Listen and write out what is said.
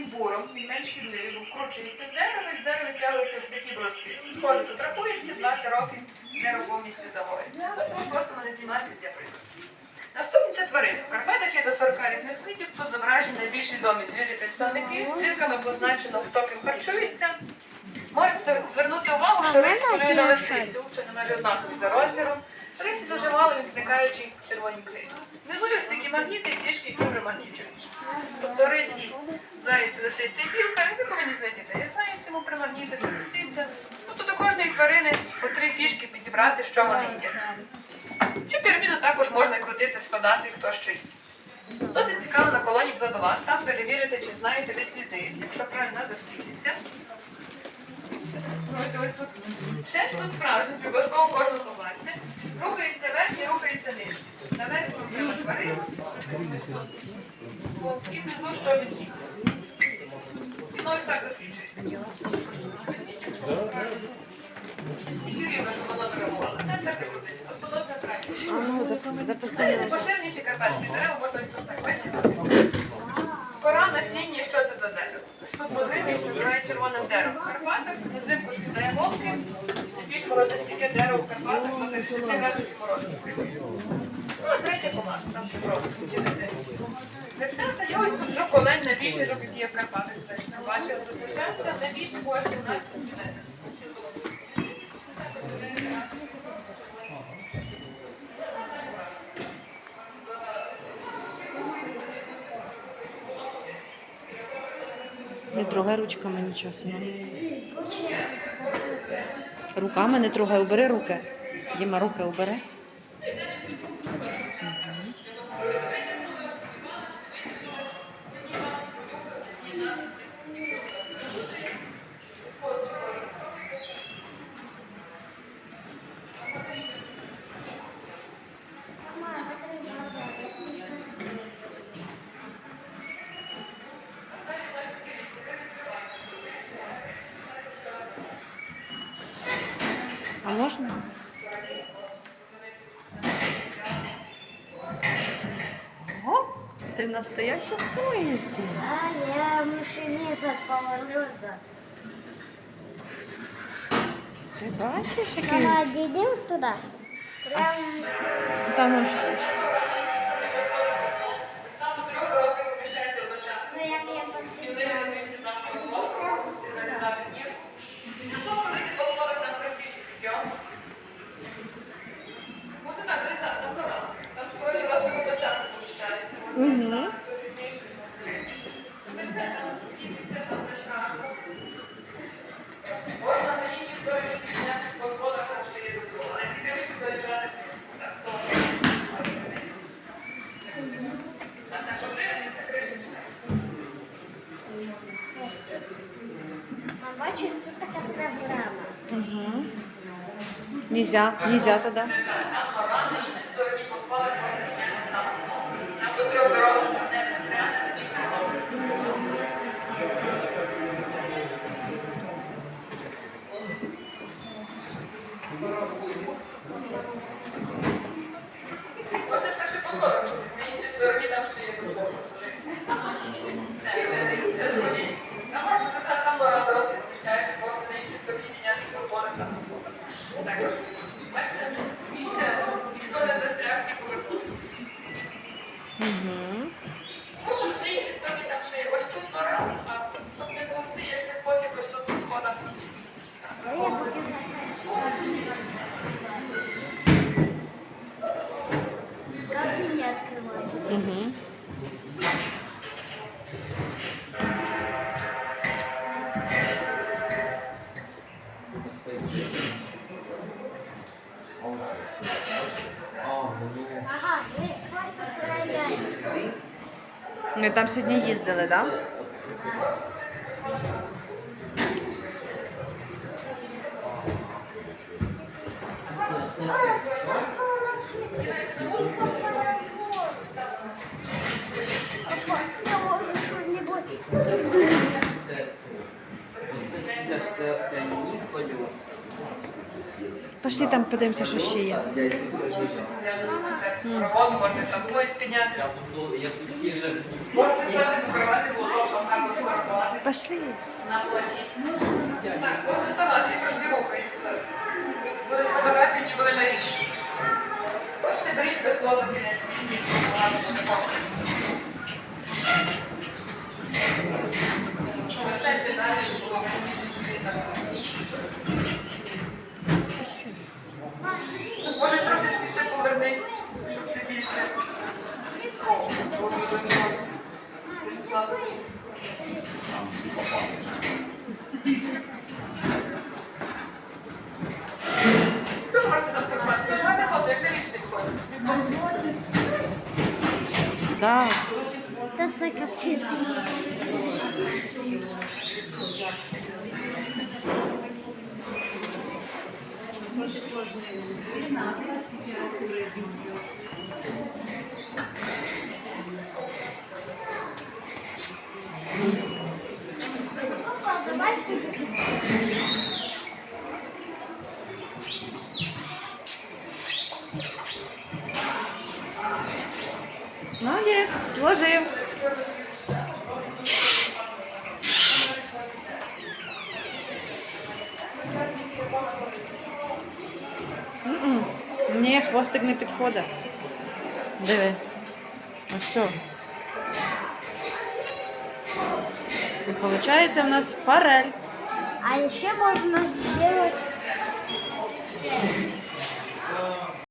таким буром, він менш шкідливий, бо вкручується в дерево, і з дерева стягується ось такі броски. Скоро тут рахується, 20 років дерево повністю. Тому просто вони знімати для прикладу. Наступні це тварини. В Карпатах є до 40 різних видів. Тут зображені найбільш відомі звірі представники. Стрілками позначено, хто ким харчується. Можете звернути увагу, що полює на лисицю, що не майже однакові за розміром. Рисі дуже мало він зникаючи в червоній. Внизу є ось такі магніти і фішки, які вже магнічуються. Тобто рись їсть заєць, лисиця і білка, і ви повинні знайти, де є заєць, йому примагнітити, лисиця. Тобто до кожної тварини по три фішки підібрати, що вони їдять. Цю піраміду також можна крутити, складати, хто що їсть. Досить цікаво на колоні вас, там перевірити, чи знаєте ви сліди, якщо правильно засвітиться. Ось. Ще ж тут справжність, обов'язково кожну побачите. Рухається верхній, рухається нижній. На верхньому треба тварину. І внизу що він їсть. Ну ось так засвічується. І рівно, щоб воно. Це так і. Тобто воно центральне. Це найпоширеніші карпатські дерева, можна ось так бачити. Кора насіння, що це за дерево? Тут возини, що називають червоним деревом в Карпатах, взимку скидає голки, більш морозостійке дерево в Карпатах до 30 градусів морозу. Ну, а третя команда, там ще просто вчинити. Це все стає ось тут жовколень, найбільший жовк, який є в Карпатах. Не бачили, зустрічався, найбільше коштів на континенті. Не трогай ручками нічого собі. Руками не трогай, убери руки. Діма, руки убери. А ти в настоящем поїзді. А, я машинист поворота. Ти бачиш, який Мама, дійдемо туди? Прям там ну, ж- Там до трьох дорослих поміщається одночасно. ну, як я посиділа. Угу. Нельзя, нельзя туди. Там гора, на іншій стороні по сходах можна піднятися там. Там до трьох дорослих там не стріляти, і це Можна перше по сходах, на іншій стороні там ще є дозвол. А можна сказати, там гора дорослих поміщається, можна на іншій стороні піднятися по сходах. там. Також, бачите, місце відходить до реакції повернути. Угу. А щоб не пусти, є ще спосіб ось тут по сходах. А я показала. Как они открываются? Угу. Ми там сьогодні їздили, так? Да? Пошли там подивимося, що ще є. Роботу можна сам поїзд піднятися. Я тут вже Можете стати покривати там гарно скоро. Пошли. на плечі. Так, можна ставати, можливо, не рухається. так. Були фотографії, ні були на річ. Хочете, беріть без слова кінець. Да. Та це капець. Папа, Молодець, сложив. М-м. Ні, хвостик не підходить. Диви. Ось все. І виходить в нас форель. А еще можно сделать